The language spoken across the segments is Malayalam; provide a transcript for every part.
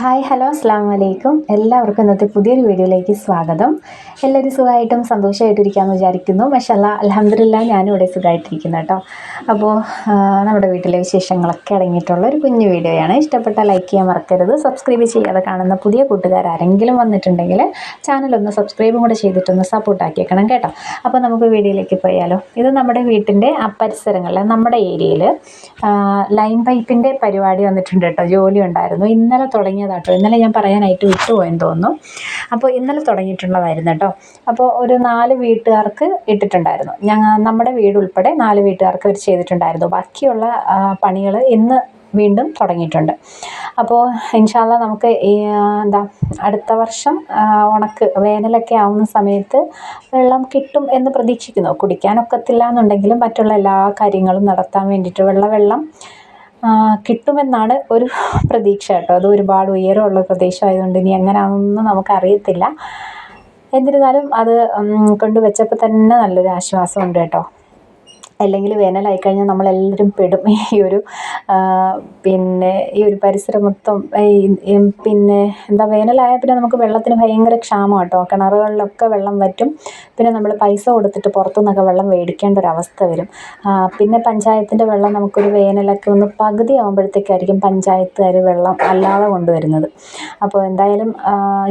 ഹായ് ഹലോ അസ്സാം വലൈക്കും എല്ലാവർക്കും ഇന്നത്തെ പുതിയൊരു വീഡിയോയിലേക്ക് സ്വാഗതം. എല്ലാവരും സുഖമായിട്ടും സന്തോഷമായിട്ടിരിക്കാമെന്ന് വിചാരിക്കുന്നു. മഷല്ല അലഹമില്ല ഞാനും ഇവിടെ സുഖമായിട്ടിരിക്കുന്നു കേട്ടോ. അപ്പോൾ നമ്മുടെ വീട്ടിലെ വിശേഷങ്ങളൊക്കെ അടങ്ങിയിട്ടുള്ള ഒരു കുഞ്ഞു വീഡിയോയാണ്. ഇഷ്ടപ്പെട്ട ലൈക്ക് ചെയ്യാൻ മറക്കരുത്. സബ്സ്ക്രൈബ് ചെയ്യാതെ കാണുന്ന പുതിയ കൂട്ടുകാർ ആരെങ്കിലും വന്നിട്ടുണ്ടെങ്കിൽ ചാനലൊന്ന് സബ്സ്ക്രൈബും കൂടെ ചെയ്തിട്ടൊന്ന് സപ്പോർട്ടാക്കിയേക്കണം കേട്ടോ. അപ്പോൾ നമുക്ക് വീഡിയോയിലേക്ക് പോയാലോ. ഇത് നമ്മുടെ വീട്ടിന്റെ ആ പരിസരങ്ങളിൽ നമ്മുടെ ഏരിയയിൽ ലൈൻ പൈപ്പിന്റെ പരിപാടി വന്നിട്ടുണ്ട് കേട്ടോ. ജോലി ഉണ്ടായിരുന്നു. ഇന്നലെ തുടങ്ങിയതാട്ടോ ഇന്നലെ ഞാൻ പറയാനായിട്ട് വിട്ടുപോയെന്ന് തോന്നുന്നു. അപ്പോൾ ഇന്നലെ തുടങ്ങിയിട്ടുള്ളതായിരുന്നു കേട്ടോ. അപ്പോൾ ഒരു നാല് വീട്ടുകാർക്ക് ഇട്ടിട്ടുണ്ടായിരുന്നു. ഞങ്ങൾ നമ്മുടെ വീട് ഉൾപ്പെടെ നാല് വീട്ടുകാർക്ക് അവർ ചെയ്തിട്ടുണ്ടായിരുന്നു. ബാക്കിയുള്ള പണികൾ ഇന്ന് വീണ്ടും തുടങ്ങിയിട്ടുണ്ട്. അപ്പോൾ ഇൻഷാല്ല നമുക്ക് എന്താ അടുത്ത വർഷം ഉണക്ക് വേനലൊക്കെ ആവുന്ന സമയത്ത് വെള്ളം കിട്ടും എന്ന് പ്രതീക്ഷിക്കുന്നു. കുടിക്കാനൊക്കത്തില്ല എന്നുണ്ടെങ്കിലും മറ്റുള്ള എല്ലാ കാര്യങ്ങളും നടത്താൻ വേണ്ടിയിട്ട് വെള്ള വെള്ളം കിട്ടുമെന്നാണ് ഒരു പ്രതീക്ഷ കേട്ടോ. അത് ഒരുപാട് ഉയരമുള്ള പ്രദേശമായതുകൊണ്ട് ഇനി എങ്ങനെയാണെന്നൊന്നും നമുക്കറിയത്തില്ല. എന്നിരുന്നാലും അത് കൊണ്ടുവച്ചപ്പോൾ തന്നെ നല്ലൊരു ആശ്വാസമുണ്ട് കേട്ടോ. അല്ലെങ്കിൽ വേനലായി കഴിഞ്ഞാൽ നമ്മളെല്ലാവരും പെടും. ഈ ഒരു പിന്നെ ഈ ഒരു പരിസരം മൊത്തം പിന്നെ എന്താ വേനലായാൽ പിന്നെ നമുക്ക് വെള്ളത്തിന് ഭയങ്കര ക്ഷാമം കേട്ടോ കിണറുകളിലൊക്കെ വെള്ളം വറ്റും. പിന്നെ നമ്മൾ പൈസ കൊടുത്തിട്ട് പുറത്തുനിന്നൊക്കെ വെള്ളം മേടിക്കേണ്ട ഒരു അവസ്ഥ വരും. പിന്നെ പഞ്ചായത്തിന്റെ വെള്ളം നമുക്കൊരു വേനലൊക്കെ ഒന്ന് പകുതി ആകുമ്പോഴത്തേക്കായിരിക്കും പഞ്ചായത്തുകാർ വെള്ളം അല്ലാതെ കൊണ്ടുവരുന്നത്. അപ്പോൾ എന്തായാലും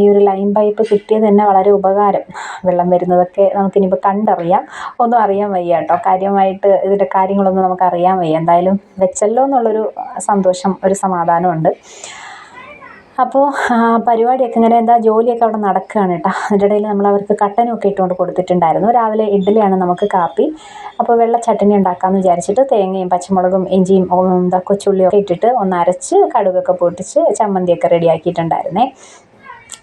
ഈ ഒരു ലൈൻ പൈപ്പ് കിട്ടിയത് തന്നെ വളരെ ഉപകാരം. വെള്ളം വരുന്നതൊക്കെ നമുക്കിനിയിപ്പോൾ കണ്ടറിയാം. ഒന്നും അറിയാൻ വയ്യ കേട്ടോ കാര്യമായിട്ട് ഇതിന്റെ കാര്യങ്ങളൊന്നും നമുക്ക് അറിയാൻ വയ്യ. എന്തായാലും വെച്ചല്ലോ എന്നുള്ളൊരു സന്തോഷം ഒരു സമാധാനമുണ്ട്. അപ്പോൾ പരിപാടിയൊക്കെ ഇങ്ങനെ എന്താ ജോലിയൊക്കെ അവിടെ നടക്കുകയാണ് കേട്ടോ. അതിന്റെ ഇടയിൽ നമ്മൾ അവർക്ക് കട്ടനൊക്കെ ഇട്ടുകൊണ്ട് കൊടുത്തിട്ടുണ്ടായിരുന്നു. രാവിലെ ഇഡ്ഡലിയാണ് നമുക്ക് കാപ്പി. അപ്പോൾ വെള്ള ചട്ടണി ഉണ്ടാക്കാമെന്ന് വിചാരിച്ചിട്ട് തേങ്ങയും പച്ചമുളകും ഇഞ്ചിയും എന്താ കൊച്ചുള്ളിയൊക്കെ ഇട്ടിട്ട് ഒന്ന് അരച്ച് കടുകൊക്കെ പൊട്ടിച്ച് ചമ്മന്തിയൊക്കെ റെഡിയാക്കിയിട്ടുണ്ടായിരുന്നേ.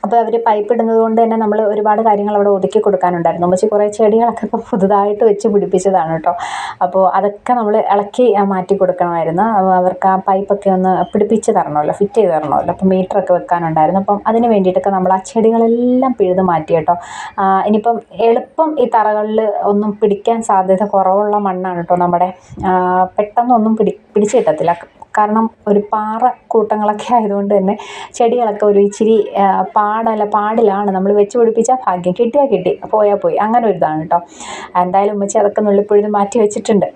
അപ്പോൾ അവർ പൈപ്പ് ഇടുന്നത് കൊണ്ട് തന്നെ നമ്മൾ ഒരുപാട് കാര്യങ്ങൾ അവിടെ ഒതുക്കി കൊടുക്കാനുണ്ടായിരുന്നു. ഉമ്മച്ചി കുറേ ചെടികളൊക്കെ ഇപ്പോൾ പുതുതായിട്ട് വെച്ച് പിടിപ്പിച്ചതാണ് കേട്ടോ. അപ്പോൾ അതൊക്കെ നമ്മൾ ഇളക്കി മാറ്റി കൊടുക്കണമായിരുന്നു. അവർക്ക് ആ പൈപ്പൊക്കെ ഒന്ന് പിടിപ്പിച്ച് തരണമല്ലോ ഫിറ്റ് ചെയ്ത് തരണമല്ലോ. അപ്പോൾ മീറ്ററൊക്കെ വെക്കാനുണ്ടായിരുന്നു. അപ്പം അതിന് വേണ്ടിയിട്ടൊക്കെ നമ്മൾ ആ ചെടികളെല്ലാം പിഴുത് മാറ്റി കേട്ടോ. ഇനിയിപ്പം എളുപ്പം ഈ തറകളിൽ ഒന്നും പിടിക്കാൻ സാധ്യത കുറവുള്ള മണ്ണാണ് കേട്ടോ നമ്മുടെ പെട്ടെന്നൊന്നും പിടി പിടിച്ചു കിട്ടത്തില്ല. കാരണം ഒരു പാറ കൂട്ടങ്ങളൊക്കെ ആയതുകൊണ്ട് തന്നെ ചെടികളൊക്കെ ഒരു ഇച്ചിരി പാടല പാടിലാണ് നമ്മൾ വെച്ച് പിടിപ്പിച്ചാൽ ഭാഗ്യം. കിട്ടിയാൽ കിട്ടി പോയാൽ പോയി. അങ്ങനെ ഒരു ഇതാണ് കേട്ടോ എന്തായാലും ഉമ്മച്ചി അതൊക്കെ നുള്ളിപ്പുഴുതി മാറ്റി വെച്ചിട്ടുണ്ട്.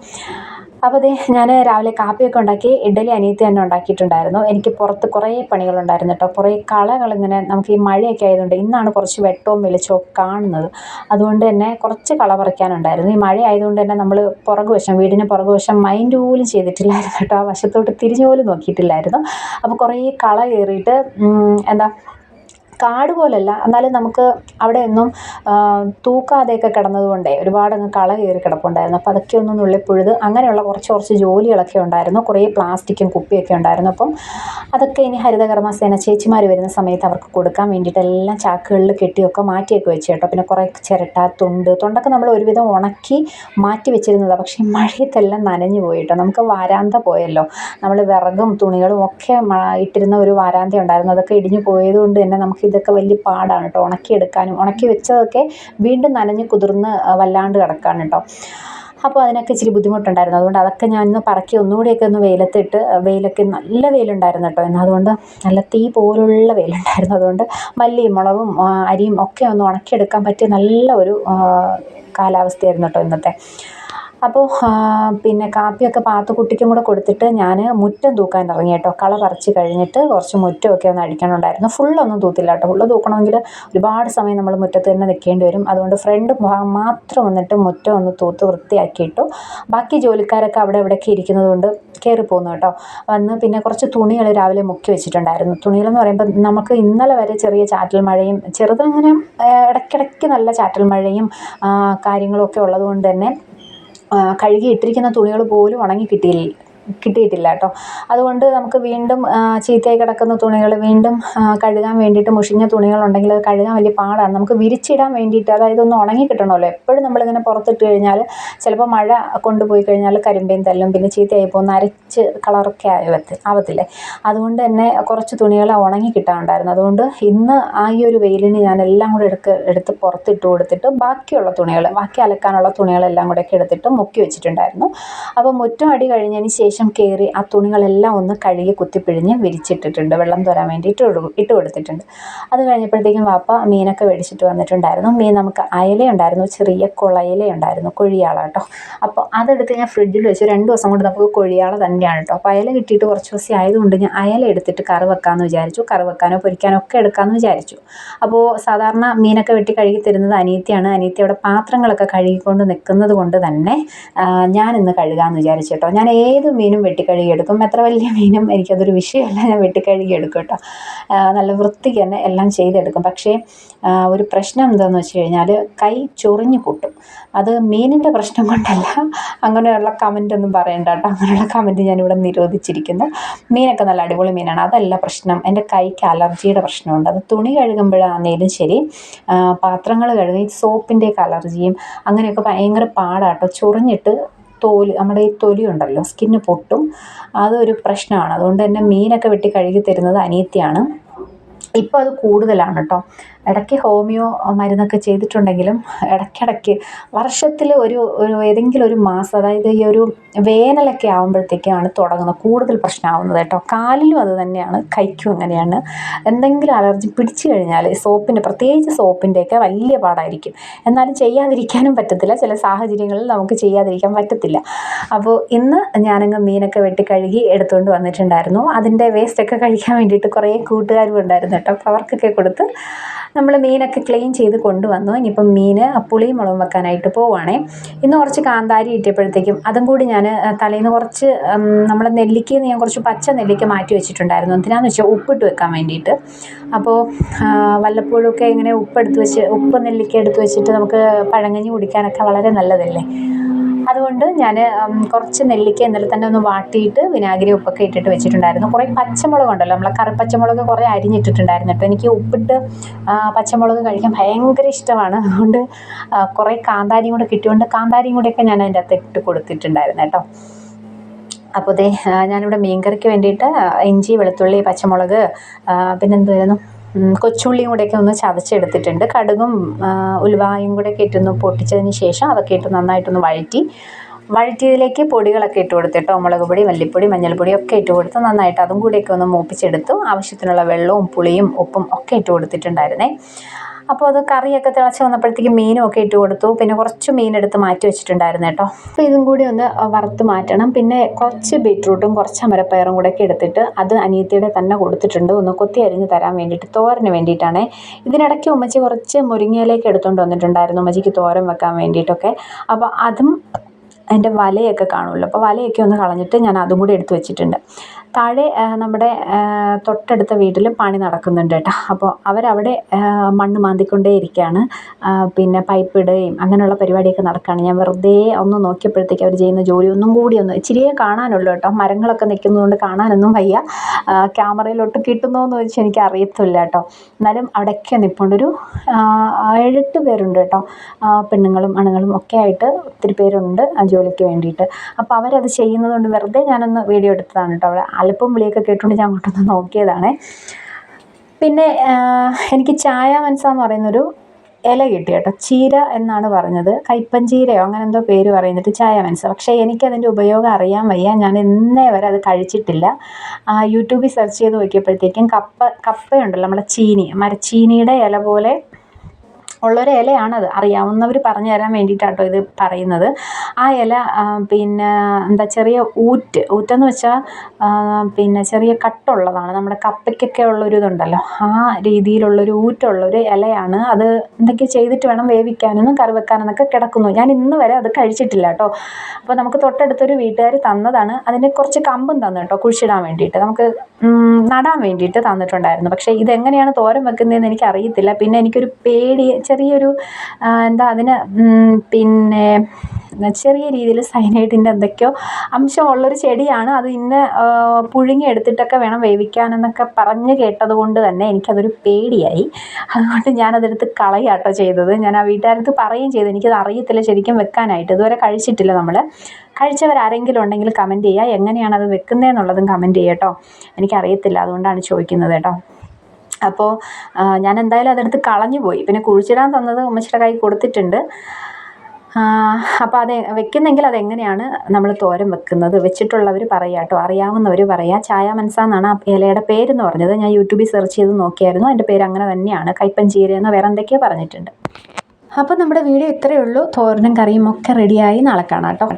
അപ്പോൾ അതെ ഞാൻ രാവിലെ കാപ്പിയൊക്കെ ഉണ്ടാക്കി ഇഡലി അനിയത്തി തന്നെ ഉണ്ടാക്കിയിട്ടുണ്ടായിരുന്നു. എനിക്ക് പുറത്ത് കുറേ പണികളുണ്ടായിരുന്നു കേട്ടോ. കുറേ കളകൾ ഇങ്ങനെ നമുക്ക് ഈ മഴയൊക്കെ ആയതുകൊണ്ട് ഇന്നാണ് കുറച്ച് വെട്ടവും വെളിച്ചവും കാണുന്നത്. അതുകൊണ്ട് തന്നെ കുറച്ച് കള പറിക്കാനുണ്ടായിരുന്നു. ഈ മഴ ആയതുകൊണ്ട് തന്നെ നമ്മൾ പുറകുവശം വീടിന് പുറകുവശം മൈൻഡ് പോലും ചെയ്തിട്ടില്ലായിരുന്നു കേട്ടോ. ആ വശത്തോട്ട് തിരിഞ്ഞു പോലും നോക്കിയിട്ടില്ലായിരുന്നു. അപ്പോൾ കുറേ കള കയറിയിട്ട് എന്താ കാട് പോലല്ല എന്നാലും നമുക്ക് അവിടെ ഒന്നും തൂക്കാതെയൊക്കെ കിടന്നതുകൊണ്ടേ ഒരുപാട് അങ്ങ് കള കയറി കിടപ്പുണ്ടായിരുന്നു. അപ്പോൾ അതൊക്കെ ഒന്ന് നുള്ളിപ്പുഴുത് അങ്ങനെയുള്ള കുറച്ച് കുറച്ച് ജോലികളൊക്കെ ഉണ്ടായിരുന്നു. കുറേ പ്ലാസ്റ്റിക്കും കുപ്പിയൊക്കെ ഉണ്ടായിരുന്നു. അപ്പം അതൊക്കെ ഇനി ഹരിതകർമ്മസേന ചേച്ചിമാർ വരുന്ന സമയത്ത് അവർക്ക് കൊടുക്കാൻ വേണ്ടിയിട്ട് എല്ലാം ചാക്കുകളിൽ കെട്ടിയൊക്കെ മാറ്റിയൊക്കെ വെച്ച് കേട്ടോ. പിന്നെ കുറേ ചിരട്ട തൊണ്ട് തൊണ്ടൊക്കെ നമ്മൾ ഒരുവിധം ഉണക്കി മാറ്റി വെച്ചിരുന്നതാണ് പക്ഷേ മഴയത്തെല്ലാം നനഞ്ഞു പോയിട്ടോ നമുക്ക് വാരാന്ത പോയല്ലോ. നമ്മൾ വിറകും തുണികളും ഒക്കെ ഇട്ടിരുന്ന ഒരു വാരാന്ത ഉണ്ടായിരുന്നു. അതൊക്കെ ഇടിഞ്ഞു പോയത് കൊണ്ട് തന്നെ നമുക്ക് ഇതൊക്കെ വലിയ പാടാണ് കേട്ടോ ഉണക്കിയെടുക്കാനും ഉണക്കി വെച്ചതൊക്കെ വീണ്ടും നനഞ്ഞ് കുതിർന്ന് വല്ലാണ്ട് കിടക്കാണ് കേട്ടോ അപ്പോൾ അതിനൊക്കെ ഇച്ചിരി ബുദ്ധിമുട്ടുണ്ടായിരുന്നു. അതുകൊണ്ട് അതൊക്കെ ഞാൻ ഇന്ന് പറക്കി ഒന്നുകൂടിയൊക്കെ ഒന്ന് വെയിലത്തിട്ട് വെയിലൊക്കെ നല്ല വെയിലുണ്ടായിരുന്നു കേട്ടോ എന്നാൽ അതുകൊണ്ട് നല്ല തീ പോലുള്ള വെയിലുണ്ടായിരുന്നു. അതുകൊണ്ട് മല്ലിയും മുളകും അരിയും ഒക്കെ ഒന്ന് ഉണക്കിയെടുക്കാൻ പറ്റിയ നല്ല ഒരു കാലാവസ്ഥയായിരുന്നു കേട്ടോ ഇന്നത്തെ. അപ്പോൾ പിന്നെ കാപ്പിയൊക്കെ പാത്തുക്കുട്ടിക്കും കൂടെ കൊടുത്തിട്ട് ഞാൻ മുറ്റം തൂക്കാൻ ഇറങ്ങി കേട്ടോ. കള പറിച്ച് കഴിഞ്ഞിട്ട് കുറച്ച് മുറ്റമൊക്കെ ഒന്ന് അടിക്കണമുണ്ടായിരുന്നു ഫുള്ളൊന്നും തൂത്തില്ല കേട്ടോ. ഫുള്ള് തൂക്കണമെങ്കിൽ ഒരുപാട് സമയം നമ്മൾ മുറ്റത്ത് തന്നെ നിൽക്കേണ്ടി വരും. അതുകൊണ്ട് ഫ്രണ്ട് ഭാഗം മാത്രം വന്നിട്ട് മുറ്റം ഒന്ന് തൂത്ത് വൃത്തിയാക്കിയിട്ടു. ബാക്കി ജോലിക്കാരൊക്കെ അവിടെ ഇവിടെയൊക്കെ ഇരിക്കുന്നത് കൊണ്ട് കയറി പോകുന്നു കേട്ടോ. വന്ന് പിന്നെ കുറച്ച് തുണികൾ രാവിലെ മുക്കി വെച്ചിട്ടുണ്ടായിരുന്നു. തുണികളെന്ന് പറയുമ്പോൾ നമുക്ക് ഇന്നലെ വരെ ചെറിയ ചാറ്റൽ മഴയും ചെറുതങ്ങനെ ഇടയ്ക്കിടയ്ക്ക് നല്ല ചാറ്റൽ മഴയും കാര്യങ്ങളൊക്കെ ഉള്ളതുകൊണ്ട് തന്നെ കഴുകി ഇട്ടിരിക്കുന്ന തുണികൾ പോലും ഉണങ്ങി കിട്ടിയില്ല കിട്ടിയിട്ടില്ല കേട്ടോ അതുകൊണ്ട് നമുക്ക് വീണ്ടും ചീത്തയായി കിടക്കുന്ന തുണികൾ വീണ്ടും കഴുകാൻ വേണ്ടിയിട്ട് മുഷിഞ്ഞ തുണികളുണ്ടെങ്കിൽ അത് കഴുകാൻ വലിയ പാടാണ്. നമുക്ക് വിരിച്ചിടാൻ വേണ്ടിയിട്ട് അതായത് ഒന്ന് ഉണങ്ങി കിട്ടണമല്ലോ. എപ്പോഴും നമ്മളിങ്ങനെ പുറത്തിട്ട് കഴിഞ്ഞാൽ ചിലപ്പോൾ മഴ കൊണ്ടുപോയി കഴിഞ്ഞാൽ കരിമ്പേൻ തല്ലും പിന്നെ ചീത്തയായി പോകുന്ന അരച്ച് കളറൊക്കെ ആവത്തി ആവത്തില്ലേ? അതുകൊണ്ട് തന്നെ കുറച്ച് തുണികൾ ഉണങ്ങി കിട്ടാനുണ്ടായിരുന്നു. അതുകൊണ്ട് ഇന്ന് ആ ഈ ഒരു വെയിലിന് ഞാൻ എല്ലാം കൂടെ എടുക്ക എടുത്ത് പുറത്തിട്ട് കൊടുത്തിട്ട് ബാക്കിയുള്ള തുണികൾ ബാക്കി അലക്കാനുള്ള തുണികളെല്ലാം കൂടെയൊക്കെ എടുത്തിട്ട് മുക്കി വെച്ചിട്ടുണ്ടായിരുന്നു. അപ്പോൾ മുറ്റം അടി കഴിഞ്ഞതിന് ശേഷം ശേഷം കയറി ആ തുണികളെല്ലാം ഒന്ന് കഴുകി കുത്തിപ്പിഴിഞ്ഞ് വിരിച്ചിട്ടിട്ടുണ്ട്. വെള്ളം തോരാൻ വേണ്ടിയിട്ട് ഇട്ട് കൊടുത്തിട്ടുണ്ട്. അത് കഴിഞ്ഞപ്പോഴത്തേക്കും വാപ്പ മീനൊക്കെ മേടിച്ചിട്ട് വന്നിട്ടുണ്ടായിരുന്നു. മീൻ നമുക്ക് അയല ഉണ്ടായിരുന്നു ചെറിയ കുളയില ഉണ്ടായിരുന്നു കൊഴിയാള കേട്ടോ. അപ്പോൾ അതെടുത്ത് ഞാൻ ഫ്രിഡ്ജിൽ വെച്ച്. രണ്ട് ദിവസം കൊണ്ട് നമുക്ക് കൊഴിയാള തന്നെയാണ് കേട്ടോ. അപ്പോൾ അയല കിട്ടിയിട്ട് കുറച്ച് ദിവസം ആയതുകൊണ്ട് ഞാൻ അയല എടുത്തിട്ട് കറി വെക്കാമെന്ന് വിചാരിച്ചു. കറി വെക്കാനോ പൊരിക്കാനോ ഒക്കെ എടുക്കാമെന്ന് വിചാരിച്ചു. അപ്പോൾ സാധാരണ മീനൊക്കെ വെട്ടി കഴുകി തരുന്നത് അനിയത്തിയാണ് അനിയത്തി അവിടെ പാത്രങ്ങളൊക്കെ കഴുകിക്കൊണ്ട് നിൽക്കുന്നത് കൊണ്ട് തന്നെ ഞാൻ ഇന്ന് കഴുകാമെന്ന് വിചാരിച്ചു കേട്ടോ. ഞാൻ ഏത് മീനും വെട്ടിക്കഴുകിയെടുക്കും. എത്ര വലിയ മീനും എനിക്കതൊരു വിഷയമല്ല. ഞാൻ വെട്ടിക്കഴുകിയെടുക്കും കേട്ടോ. നല്ല വൃത്തിക്ക് തന്നെ എല്ലാം ചെയ്തെടുക്കും. പക്ഷേ ഒരു പ്രശ്നം എന്താണെന്ന് വെച്ച് കഴിഞ്ഞാൽ കൈ ചൊറിഞ്ഞു പൊട്ടും അത് മീനിന്റെ പ്രശ്നം കൊണ്ടല്ല. അങ്ങനെയുള്ള കമന്റ് ഒന്നും പറയണ്ട കേട്ടോ. അങ്ങനെയുള്ള കമന്റ് ഞാനിവിടെ നിരോധിച്ചിരിക്കുന്നു. മീനൊക്കെ നല്ല അടിപൊളി മീനാണ്. അതല്ല പ്രശ്നം. എന്റെ കൈക്ക് അലർജിയുടെ പ്രശ്നമുണ്ട്. അത് തുണി കഴുകുമ്പോഴാണെങ്കിലും ശരി പാത്രങ്ങൾ കഴുകി സോപ്പിന്റെയൊക്കെ അലർജിയും അങ്ങനെയൊക്കെ ഭയങ്കര പാടാട്ടോ ചൊറിഞ്ഞിട്ട് തോൽ നമ്മുടെ ഈ തൊലി ഉണ്ടല്ലോ സ്കിന്ന് പൊട്ടും. അതൊരു പ്രശ്നമാണ്. അതുകൊണ്ട് തന്നെ മീനൊക്കെ വെട്ടി കഴുകി തരുന്നത് അനിയത്തിയാണ് ഇപ്പോൾ അത് കൂടുതലാണ് കേട്ടോ ഇടയ്ക്ക് ഹോമിയോ മരുന്നൊക്കെ ചെയ്തിട്ടുണ്ടെങ്കിലും ഇടയ്ക്കിടയ്ക്ക് വർഷത്തിൽ ഒരു ഒരു ഏതെങ്കിലും ഒരു മാസം അതായത് ഈ ഒരു വേനലൊക്കെ ആകുമ്പോഴത്തേക്കാണ് തുടങ്ങുന്നത് കൂടുതൽ പ്രശ്നമാകുന്നത് കേട്ടോ കാലിലും അത് തന്നെയാണ് കൈക്കും അങ്ങനെയാണ്. എന്തെങ്കിലും അലർജി പിടിച്ചു കഴിഞ്ഞാൽ സോപ്പിന്റെ പ്രത്യേകിച്ച് സോപ്പിന്റെയൊക്കെ വലിയ പാടായിരിക്കും. എന്നാലും ചെയ്യാതിരിക്കാനും പറ്റത്തില്ല. ചില സാഹചര്യങ്ങളിൽ നമുക്ക് ചെയ്യാതിരിക്കാൻ പറ്റത്തില്ല. അപ്പോൾ ഇന്ന് ഞാനങ്ങ് മീനൊക്കെ വെട്ടി കഴുകി എടുത്തുകൊണ്ട് വന്നിട്ടുണ്ടായിരുന്നു. അതിന്റെ വേസ്റ്റൊക്കെ കഴിക്കാൻ വേണ്ടിയിട്ട് കുറേ കൂട്ടുകാരും ഉണ്ടായിരുന്നു കേട്ടോ. അപ്പോൾ അവർക്കൊക്കെ കൊടുത്ത് നമ്മൾ മീനൊക്കെ ക്ലീൻ ചെയ്ത് കൊണ്ടുവന്നു. ഇനിയിപ്പം മീൻ പുളിയും മുളകും വെക്കാനായിട്ട് പോവുകയാണേ ഇന്ന് കുറച്ച് കാന്താരി ഇട്ടിയപ്പോഴത്തേക്കും അതും കൂടി ഞാൻ തലേന്ന് കുറച്ച് നമ്മൾ നെല്ലിക്കയിൽ ഞാൻ കുറച്ച് പച്ച നെല്ലിക്ക മാറ്റി വെച്ചിട്ടുണ്ടായിരുന്നു. എന്തിനാന്ന് വെച്ചാൽ ഉപ്പിട്ട് വെക്കാൻ വേണ്ടിയിട്ട്. അപ്പോൾ വല്ലപ്പോഴൊക്കെ ഇങ്ങനെ ഉപ്പെടുത്ത് വെച്ച് ഉപ്പ് നെല്ലിക്ക എടുത്ത് വെച്ചിട്ട് നമുക്ക് പഴങ്ങഞ്ഞ് കുടിക്കാനൊക്കെ വളരെ നല്ലതല്ലേ? അതുകൊണ്ട് ഞാൻ കുറച്ച് നെല്ലിക്ക ഇന്നലെ തന്നെ ഒന്ന് വാട്ടിയിട്ട് വിനാഗിരി ഉപ്പൊക്കെ ഇട്ടിട്ട് വെച്ചിട്ടുണ്ടായിരുന്നു. കുറേ പച്ചമുളക് ഉണ്ടല്ലോ നമ്മളെ കറുപ്പച്ചമുളക് പച്ചമുളക് കുറേ അരിഞ്ഞിട്ടിട്ടുണ്ടായിരുന്നു. കേട്ടോ എനിക്ക് ഉപ്പിട്ട് പച്ചമുളക് കഴിക്കാൻ ഭയങ്കര ഇഷ്ടമാണ്. അതുകൊണ്ട് കുറേ കാന്താരിയും കൂടെ കിട്ടിയോണ്ട് കാന്താരിയും കൂടെയൊക്കെ ഞാൻ അതിന്റെ അകത്ത് ഇട്ട് കൊടുത്തിട്ടുണ്ടായിരുന്നു കേട്ടോ. അപ്പോൾ ദേ ഞാനിവിടെ മീൻകറിക്ക് വേണ്ടിയിട്ട് ഇഞ്ചി വെളുത്തുള്ളി പച്ചമുളക് പിന്നെന്തുവായിരുന്നു കൊച്ചുള്ളിയും കൂടെയൊക്കെ ഒന്ന് ചതച്ചെടുത്തിട്ടുണ്ട്. കടുകും ഉലുവായും കൂടെയൊക്കെ ഇട്ടൊന്ന് പൊട്ടിച്ചതിന് ശേഷം അതൊക്കെ ഇട്ട് നന്നായിട്ടൊന്ന് വഴറ്റി. വഴറ്റിയതിലേക്ക് പൊടികളൊക്കെ ഇട്ട് കൊടുത്തിട്ടോ മുളക് പൊടി മല്ലിപ്പൊടി മഞ്ഞൾപ്പൊടി ഒക്കെ ഇട്ട് കൊടുത്ത് നന്നായിട്ട് അതും കൂടെയൊക്കെ ഒന്ന് മൂപ്പിച്ചെടുത്തു. ആവശ്യത്തിനുള്ള വെള്ളവും പുളിയും ഉപ്പും ഒക്കെ ഇട്ട് കൊടുത്തിട്ടുണ്ടായിരുന്നേ. അപ്പോൾ അത് കറിയൊക്കെ തിളച്ച് വന്നപ്പോഴത്തേക്കും മീനും ഒക്കെ ഇട്ട് കൊടുത്തു. പിന്നെ കുറച്ച് മീനെടുത്ത് മാറ്റി വെച്ചിട്ടുണ്ടായിരുന്നു കേട്ടോ. അപ്പോൾ ഇതും കൂടി ഒന്ന് വറുത്ത് മാറ്റണം. പിന്നെ കുറച്ച് ബീറ്റ്റൂട്ടും കുറച്ച് അമരപ്പയറും കൂടെ ഒക്കെ എടുത്തിട്ട് അത് അനിയത്തിയുടെ തന്നെ കൊടുത്തിട്ടുണ്ട്. ഒന്ന് കൊത്തി അരിഞ്ഞ് തരാൻ വേണ്ടിയിട്ട് തോരന് വേണ്ടിയിട്ടാണ്. ഇതിനിടയ്ക്ക് ഉമ്മച്ചി കുറച്ച് മുരിങ്ങയിലേക്ക് എടുത്തുകൊണ്ട് വന്നിട്ടുണ്ടായിരുന്നു ഉമ്മച്ചിക്ക് തോരൻ വെക്കാൻ വേണ്ടിയിട്ടൊക്കെ. അപ്പോൾ അതും അതിന്റെ വലയൊക്കെ കാണുമല്ലോ. അപ്പോൾ വലയൊക്കെ ഒന്ന് കളഞ്ഞിട്ട് ഞാൻ അതും കൂടി എടുത്ത് വെച്ചിട്ടുണ്ട്. താഴെ നമ്മുടെ തൊട്ടടുത്ത വീട്ടിൽ പണി നടക്കുന്നുണ്ട് കേട്ടോ. അപ്പോൾ അവരവിടെ മണ്ണ് മാന്തിക്കൊണ്ടേ ഇരിക്കുകയാണ്. പിന്നെ പൈപ്പ് ഇടുകയും അങ്ങനെയുള്ള പരിപാടിയൊക്കെ നടക്കുകയാണ്. ഞാൻ വെറുതെ ഒന്ന് നോക്കിയപ്പോഴത്തേക്ക് അവർ ചെയ്യുന്ന ജോലി ഒന്നും കൂടി ഒന്ന് ഇച്ചിരിയേ കാണാനുള്ളൂ കേട്ടോ. മരങ്ങളൊക്കെ നിൽക്കുന്നതുകൊണ്ട് കാണാനൊന്നും വയ്യ. ക്യാമറയിലോട്ട് കിട്ടുന്നോ എന്ന് ചോദിച്ചാൽ എനിക്ക് അറിയത്തില്ല കേട്ടോ. എന്നാലും അവിടെയൊക്കെ നിൽപ്പുണ്ടൊരു ഏഴെട്ട് പേരുണ്ട് കേട്ടോ. പെണ്ണുങ്ങളും ആണുങ്ങളും ഒക്കെ ആയിട്ട് ഒത്തിരി പേരുണ്ട് ജോലിക്ക് വേണ്ടിയിട്ട്. അപ്പോൾ അവരത് ചെയ്യുന്നതുകൊണ്ട് വെറുതെ ഞാനൊന്ന് വീഡിയോ എടുത്തതാണ് കേട്ടോ. അവിടെ അലപ്പും വിളിയൊക്കെ കേട്ടുകൊണ്ട് ഞാൻ അങ്ങോട്ടൊന്ന് നോക്കിയതാണേ. പിന്നെ എനിക്ക് ചായ മനസ്സ എന്ന് പറയുന്നൊരു ഇല കിട്ടി കേട്ടോ. ചീര എന്നാണ് പറഞ്ഞത്. കയ്പ്പഞ്ചീരയോ അങ്ങനെ എന്തോ പേര് പറയുന്നിട്ട് ചായ മനസ്സ. പക്ഷേ എനിക്കതിന്റെ ഉപയോഗം അറിയാൻ വയ്യ. ഞാൻ ഇന്നേ വരെ അത് കഴിച്ചിട്ടില്ല. യൂട്യൂബിൽ സെർച്ച് ചെയ്ത് നോക്കിയപ്പോഴത്തേക്കും കപ്പ കപ്പയുണ്ടല്ലോ നമ്മുടെ ചീനി. മരച്ചീനിയുടെ ഇല പോലെ ഉള്ളൊരു ഇലയാണത്. അറിയാവുന്നവർ പറഞ്ഞു തരാൻ വേണ്ടിയിട്ടാണ് കേട്ടോ ഇത് പറയുന്നത്. ആ ഇല പിന്നെ എന്താ ചെറിയ ഊറ്റ്. ഊറ്റെന്ന് വെച്ചാൽ പിന്നെ ചെറിയ കട്ടുള്ളതാണ്. നമ്മുടെ കപ്പയ്ക്കൊക്കെ ഉള്ളൊരു ഇതുണ്ടല്ലോ. ആ രീതിയിലുള്ളൊരു ഊറ്റുള്ളൊരു ഇലയാണ്. അത് എന്തൊക്കെ ചെയ്തിട്ട് വേണം വേവിക്കാനെന്നും കറി വെക്കാനെന്നൊക്കെ കിടക്കുന്നു. ഞാൻ ഇന്ന് വരെ അത് കഴിച്ചിട്ടില്ല കേട്ടോ അപ്പോൾ നമുക്ക് തൊട്ടടുത്തൊരു വീട്ടുകാർ തന്നതാണ്. അതിന് കുറച്ച് കമ്പും തന്നു കേട്ടോ കുഴിച്ചിടാൻ വേണ്ടിയിട്ട്. നമുക്ക് നടാൻ വേണ്ടിയിട്ട് തന്നിട്ടുണ്ടായിരുന്നു. പക്ഷേ ഇതെങ്ങനെയാണ് തോരം വെക്കുന്നതെന്ന് എനിക്ക് അറിയത്തില്ല പിന്നെ എനിക്കൊരു പേടി ചെറിയൊരു എന്താ അതിന് പിന്നെ ചെറിയ രീതിയിൽ സൈനൈഡിന്റെ എന്തൊക്കെയോ അംശമുള്ളൊരു ചെടിയാണ്. അത് ഇന്ന് പുഴുങ്ങി എടുത്തിട്ടൊക്കെ വേണം വേവിക്കാനെന്നൊക്കെ പറഞ്ഞ് കേട്ടത് കൊണ്ട് തന്നെ എനിക്കതൊരു പേടിയായി. അതുകൊണ്ട് ഞാനതെടുത്ത് കളയാട്ടോ ചെയ്തത്. ഞാൻ ആ വീട്ടുകാരത്ത് പറയുകയും ചെയ്തു. എനിക്കത് അറിയത്തില്ല ശരിക്കും വെക്കാനായിട്ട്. ഇതുവരെ കഴിച്ചിട്ടില്ല നമ്മൾ കഴിച്ചവരാരെങ്കിലും ഉണ്ടെങ്കിൽ കമന്റ് ചെയ്യുക. എങ്ങനെയാണ് അത് വെക്കുന്നതെന്നുള്ളതും കമന്റ് ചെയ്യാം കേട്ടോ എനിക്കറിയത്തില്ല. അതുകൊണ്ടാണ് ചോദിക്കുന്നത് കേട്ടോ അപ്പോൾ ഞാൻ എന്തായാലും അതെടുത്ത് കളഞ്ഞു പോയി പിന്നെ കുഴിച്ചിടാൻ തന്നത് ഉമ്മച്ചിയുടെ കൈ കൊടുത്തിട്ടുണ്ട്. അപ്പോൾ അത് വെക്കുന്നെങ്കിൽ അതെങ്ങനെയാണ് നമ്മൾ തോരൻ വെക്കുന്നത്? വെച്ചിട്ടുള്ളവർ പറയുക കേട്ടോ. അറിയാവുന്നവർ പറയുക ചായ മനസ്സാന്നാണ് ആ ഇലയുടെ പേരെന്ന് പറഞ്ഞത്. ഞാൻ യൂട്യൂബിൽ സെർച്ച് ചെയ്ത് നോക്കിയായിരുന്നു. അതിന്റെ പേര് അങ്ങനെ തന്നെയാണ്. കൈപ്പൻ എന്ന് വേറെ എന്തൊക്കെയോ പറഞ്ഞിട്ടുണ്ട്. അപ്പോൾ നമ്മുടെ വീഡിയോ ഇത്രയേ ഉള്ളൂ. തോരനും കറിയും ഒക്കെ റെഡിയായി നാളെ കാണാം കേട്ടോ.